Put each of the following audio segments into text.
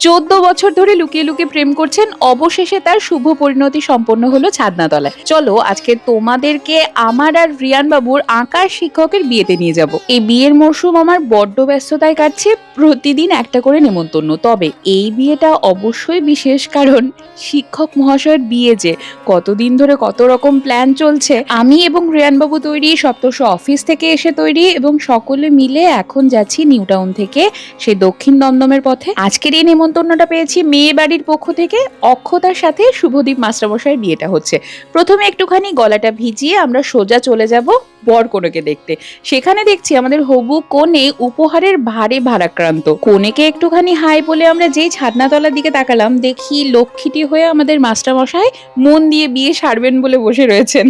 চোদ্দ বছর ধরে লুকিয়ে লুকিয়ে প্রেম করছেন, অবশেষে তার শুভ পরিণতি সম্পন্ন হলো ছাদনাতলায়। চলো, আজকে তোমাদেরকে আমার আর রিয়ান বাবুর আঁকার শিক্ষকের বিয়েতে নিয়ে যাব। এই বিয়ের মরশুম আমার বড্ড ব্যস্ততায় কাটছে, প্রতিদিন একটা করে নেমন্তন্ন। তবে এই বিয়েটা অবশ্যই বিশেষ কারণ, শিক্ষক মহাশয়ের বিয়ে যে, কতদিন ধরে কত রকম প্ল্যান চলছে। আমি এবং রিয়ান বাবু তৈরি সপ্তশ অফিস থেকে এসে তৈরি এবং সকলে মিলে এখন যাচ্ছি নিউ টাউন থেকে, সেই দক্ষিণ দমদমের পথে। আজকের এই নেমন্তন্নটা পেয়েছি মেয়ে বাড়ির পক্ষ থেকে। অক্ষতার সাথে শুভদীপ মাস্টারমশাইয়ের বিয়েটা হচ্ছে। প্রথমে একটুখানি গলাটা ভিজিয়ে আমরা সোজা চলে যাব বর কনেকে দেখতে। সেখানে দেখছি আমাদের হবু কোণে উপহারের ভারে ভারাক্রান্ত। কোণেকে একটুখানি হাই বলে আমরা যেই ছাদনাতলার দিকে তাকালাম, দেখি লক্ষ্মীটি হয়ে আমাদের মাস্টারমশাই মন দিয়ে বিয়ে সারবেন বলে বসে রয়েছেন।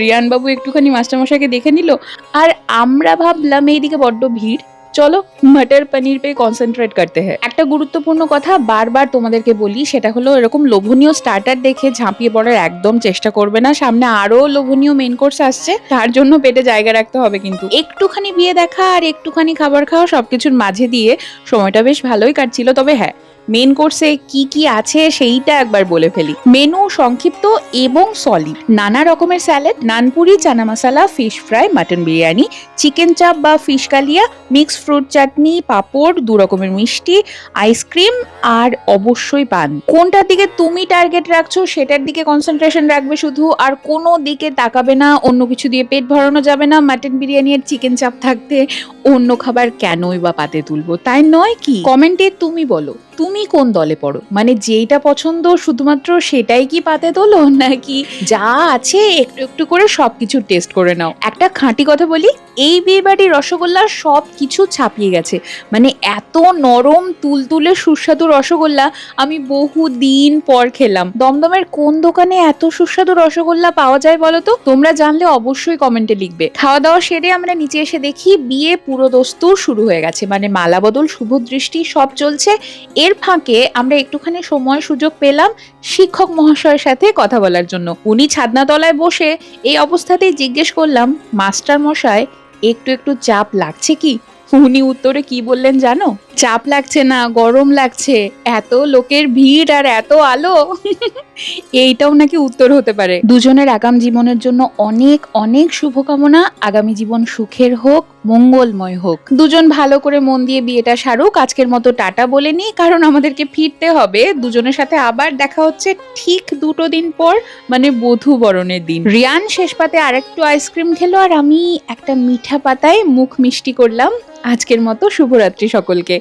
রিয়ানবাবু একটুখানি মাস্টারমশাইকে দেখে নিল। আর আমরা ভাবলাম এইদিকে বড্ড ভিড়। চলো, মটর পনির পে কনসেন্ট্রেট করতে হয়। একটা গুরুত্বপূর্ণ কথা বারবার তোমাদেরকে বলি, সেটা হলো এরকম লোভনীয় স্টার্টার দেখে ঝাঁপিয়ে পড়ার একদম চেষ্টা করবে না। সামনে আরও লোভনীয় মেন কোর্স আসছে, তার জন্য পেটে জায়গা রাখতে হবে কিন্তু। একটুখানি বিয়ে দেখা আর একটুখানি খাবার খাওয়া সবকিছুর মাঝে দিয়ে সময়টা বেশ ভালোই কাটছিল, তবে হ্যাঁ মেন কোর্সে কি কি আছে সেইটা একবার বলে ফেলি। মেনু সংক্ষিপ্ত এবং সলিড নানা রকমের স্যালাড নানপুরি, chana masala fish fry mutton biryani chicken chaap বা fish kalia mix fruit chutney, papad, দু রকমের মিষ্টি আইসক্রিম আর অবশ্যই পান। কোনটার দিকে তুমি টার্গেট রাখছো সেটার দিকে কনসেন্ট্রেশন রাখবে শুধু আর কোনো দিকে তাকাবে না, অন্য কিছু দিয়ে পেট ভরানো যাবে না মাটন বিরিয়ানি আর চিকেন চাপ থাকতে অন্য খাবার কেনই বা পাতে তুলবো? তাই নয় কি? কমেন্টে তুমি বলো। তুমি কোন দলে পড়ো? মানে যেইটা পছন্দ, শুধুমাত্র সেটাই কি পাতে তোলো, নাকি যা আছে একটু একটু করে সবকিছু টেস্ট করে নাও? একটা খাঁটি কথা বলি, এই বিয়ে বাড়ির রসগোল্লা সব কিছু ছাপিয়ে গেছে। মানে এত নরম, তুলতুলে, সুস্বাদু রসগোল্লা আমি বহু দিন পর খেলাম। দমদমের কোন দোকানে এত সুস্বাদু রসগোল্লা পাওয়া যায় বলো তো? তোমরা জানলে অবশ্যই কমেন্টে লিখবে। খাওয়া দাওয়া সেরে আমরা নিচে এসে দেখি, বিয়ে পুরো দস্তুর শুরু হয়ে গেছে। মানে মালা বদল শুভ দৃষ্টি সব চলছে। এর ফাঁকে আমরা একটুখানি সময় সুযোগ পেলাম শিক্ষক মহাশয়ের সাথে কথা বলার জন্য। উনি ছাদনাতলায় বসে এই অবস্থাতেই জিজ্ঞেস করলাম, মাস্টার মশাই, একটু একটু চাপ লাগছে কি? উনি উত্তরে কি বললেন জানো? চাপ লাগছে না, গরম লাগছে, এত লোকের ভিড় আর এত আলো। এইটাও নাকি উত্তর হতে পারে। দুজনের আগাম জীবনের জন্য অনেক অনেক শুভকামনা। আগামী জীবন সুখের হোক মঙ্গলময় হোক। দুজন ভালো করে মন দিয়ে বিয়েটা সারুক, আজকের মতো টাটা বলে নিই, কারণ আমাদেরকে ফিরতে হবে। দুজনের সাথে আবার দেখা হচ্ছে ঠিক দুটো দিন পর মানে বধু বরণের দিন। রিয়ান শেষ পাতে আরেকটু আইসক্রিম খেলো, আর আমি একটা মিঠা পাতায় মুখ মিষ্টি করলাম। আজকের মতো শুভরাত্রি সকলকে।